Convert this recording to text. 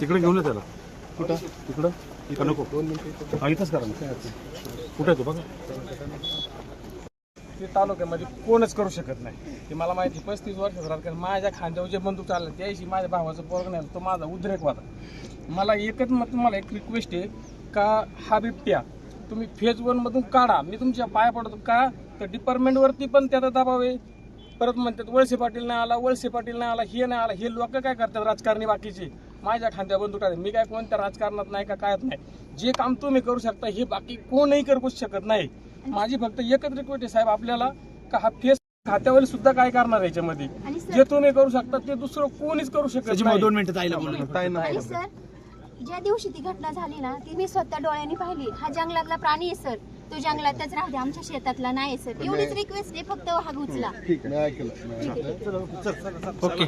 तिकडे घेऊन त्याला. कुठं? तिकडं? इथं नको. दोन मिनिटं हा इथंच करा ना. कुठं आहे तो? बघा. ते तालुक्यामध्ये कोणच करू शकत नाही. ते मला माहिती पस्तीस वर्षाचं राजकारण माझ्या खांद्यावर जे बंदूक चाललं त्याशी माझ्या भावाचं पोरग नाही तो माझा उद्रेक होता. मला एकच मग तुम्हाला एक रिक्वेस्ट आहे का हा बिबट्या तुम्ही फेज वन मधून काढा. मी तुमच्या पाया पडतो का? तर डिपार्टमेंटवरती पण त्याचा दबाव आहे. परत म्हणतात वळसे पाटील नाही आला वळसे पाटील नाही आला हे नाही आला हे लोक काय करतात राजकारणी बाकीचे? माझ्या खांद्या बंदूक मी काय कोणत्या राजकारणात नाही का कायच नाही? जे काम तुम्ही करू शकता हे बाकी कोणही करू शकत नाही. माझी फक्त एकच रिक्वेस्ट आहे साहेब? आपल्याला का हा फेस खात्यावर सुद्धा काय करणार आहे याच्यामध्ये? जे तुम्ही करू शकता ते दुसरं कोणीच करू शकत नाही. दोन मिनिटं ज्या दिवशी ती घटना झाली ना ती मी स्वतः डोळ्यांनी पाहिली. हा जंगलातला प्राणी आहे सर. तो जंगलातच राहू दे आमच्या शेतातला नाही सर. एवढीच रिक्वेस्ट आहे फक्त वाघ उचला. ठीक आहे. ऐकलं. ओके.